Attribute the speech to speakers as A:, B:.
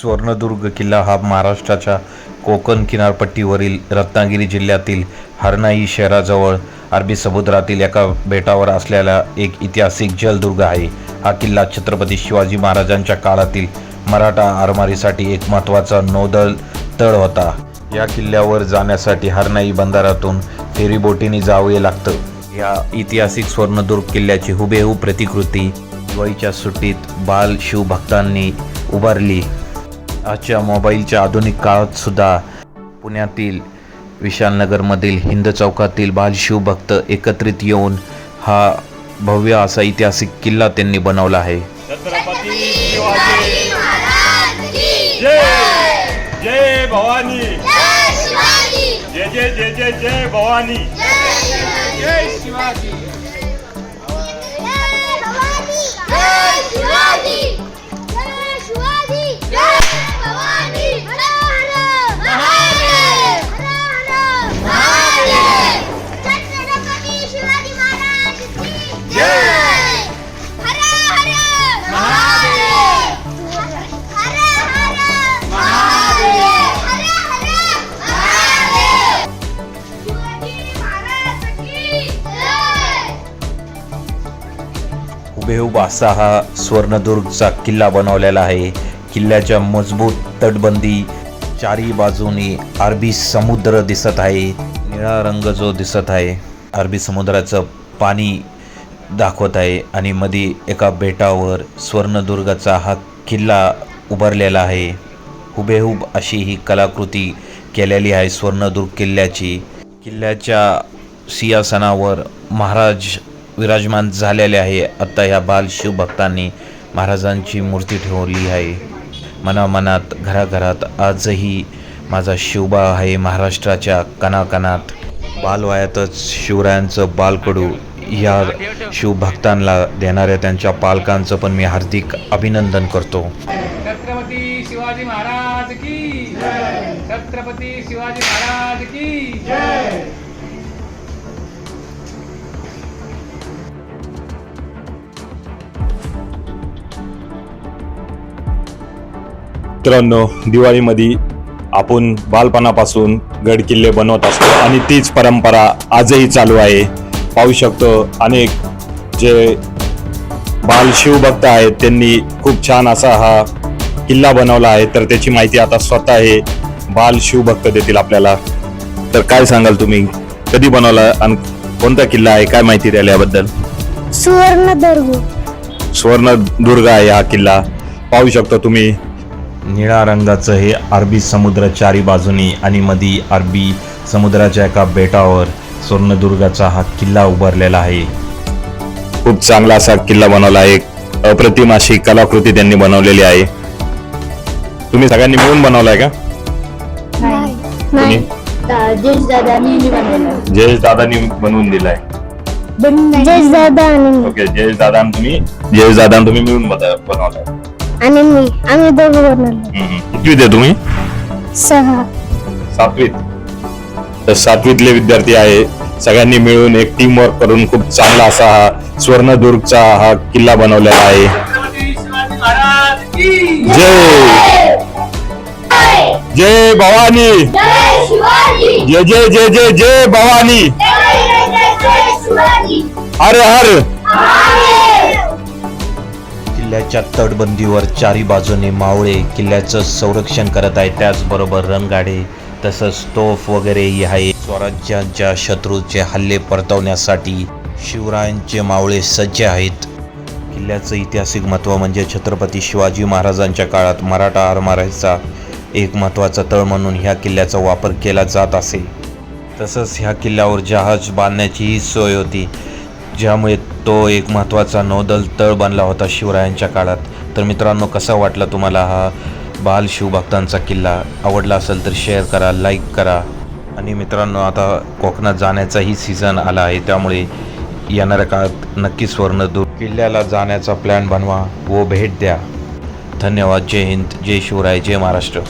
A: स्वर्णदुर्ग किल्ला हा महाराष्ट्राच्या कोकण किनारपट्टीवरील रत्नागिरी जिल्ह्यातील हरनाई शहराजवळ अरबी समुद्रातील एका बेटावर असलेला एक ऐतिहासिक जलदुर्ग आहे. हा किल्ला छत्रपती शिवाजी महाराजांच्या काळातील मराठा आरमारीसाठी एक महत्त्वाचा नौदल तळ होता. या किल्ल्यावर जाण्यासाठी हरनाई बंदरातून फेरीबोटीने जावे लागतं. या ऐतिहासिक स्वर्णदुर्ग किल्ल्याची हुबेहूब प्रतिकृती दिवाळीच्या सुट्टीत बाल शिवभक्तांनी उभारली. आजच्या मोबाईलच्या आधुनिक काळात सुद्धा पुण्यातील विशालनगरमधील हिंद चौकातील बाल शिवभक्त एकत्रित येऊन हा भव्य असा ऐतिहासिक किल्ला त्यांनी बनवला आहे.
B: छत्रपती शिवाजी जय! जय भवानी! जय जय जय जय जय भवानी!
C: जय शिवाजी!
A: हुबेहूब असा हा स्वर्णदुर्गचा किल्ला बनवलेला आहे. किल्ल्याच्या मजबूत तटबंदी चारी बाजूनी अरबी समुद्र दिसत आहे. निळा रंग जो दिसत आहे अरबी समुद्राचं पाणी दाखवत आहे आणि मध्ये एका बेटावर स्वर्णदुर्गाचा हा किल्ला उभारलेला आहे. हुबेहूब अशी ही कलाकृती केलेली आहे स्वर्णदुर्ग किल्ल्याची. किल्ल्याच्या सिंहासनावर महाराज विराजमान झालेले आहे. आता ह्या बाल शिवभक्तांनी महाराजांची मूर्ती ठेवली आहे. मनामनात घराघरात आजही माझा शिवबा आहे महाराष्ट्राच्या कणाकणात. बालवयातच शिवरायांचं बालकडू या शिवभक्तांना देणाऱ्या त्यांच्या पालकांचं पण मी हार्दिक अभिनंदन करतो.
C: छत्रपती शिवाजी महाराज की छत्रपती शिवाजी महाराज की
B: मित्रांनो दिवाळीमध्ये आपण बालपणापासून गड किल्ले बनवत असतो आणि तीच परंपरा आजही चालू आहे. पाहू शकतो अनेक जे बाल शिवभक्त आहेत त्यांनी खूप छान असा हा किल्ला बनवला आहे. तर त्याची माहिती आता स्वतः हे बाल शिवभक्त देतील आपल्याला. तर काय सांगाल तुम्ही? कधी बनवला आणि कोणता किल्ला आहे? काय माहिती द्याल याबद्दल?
D: सुवर्णदुर्ग.
B: सुवर्णदुर्ग आहे हा किल्ला. पाहू शकतो तुम्ही.
A: निळा रंगाचं हे अरबी समुद्र चारी बाजूनी आणि मधी अरबी समुद्राच्या एका बेटावर स्वर्णदुर्गाचा हा किल्ला उभारलेला आहे.
B: खूप चांगला असा किल्ला बनवला आहे. एक अप्रतिम अशी कलाकृती त्यांनी बनवलेली आहे. तुम्ही सगळ्यांनी मिळून बनवलाय का?
D: नाही.
E: जयेश दादानी
B: जयेश बनवून दिलाय
D: जय दादा आणि
B: ओके जयेश दादा आणि तुम्ही जयेश दादा आणि तुम्ही मिळून बन- बनवलाय.
D: आणि मी आम्ही दोघं बनवलो
B: आहे तुम्ही?
D: सहा.
B: सातवीत. तर सातवीतले विद्यार्थी आहे. सगळ्यांनी मिळून एक टीम वर्क करून खूप चांगला असा हा स्वर्णदुर्गचा हा किल्ला बनवलेला आहे. जय. जय भवानी. जय जय जय जय जय भवानी. हर हर.
A: किल्ल्याच्या तटबंदीवर चारी बाजूने मावळे किल्ल्याचं संरक्षण करत आहे. त्याचबरोबर रणगाडे तसंच तोफ वगैरेही आहे स्वराज्याच्या शत्रूचे हल्ले परतवण्यासाठी शिवरायांचे मावळे सज्ज आहेत. किल्ल्याचं ऐतिहासिक महत्त्व म्हणजे छत्रपती शिवाजी महाराजांच्या काळात मराठा आरमाराचा एक महत्त्वाचा तळ म्हणून ह्या किल्ल्याचा वापर केला जात असे. तसंच ह्या किल्ल्यावर जहाज बांधण्याचीही सोय होती. ज्यामुळे तो एक महत्त्वाचा नौदल तळ बनला होता शिवरायांच्या काळात. तर मित्रांनो कसा वाटला तुम्हाला हा बाल शिवभक्तांचा किल्ला? आवडला असेल तर शेअर करा लाईक करा. आणि मित्रांनो आता कोकणात जाण्याचाही सीझन आला आहे त्यामुळे येणाऱ्या काळात नक्की स्वर्णदूर किल्ल्याला जाण्याचा प्लॅन बनवा व भेट द्या. धन्यवाद. जय हिंद. जय शिवराय. जय महाराष्ट्र.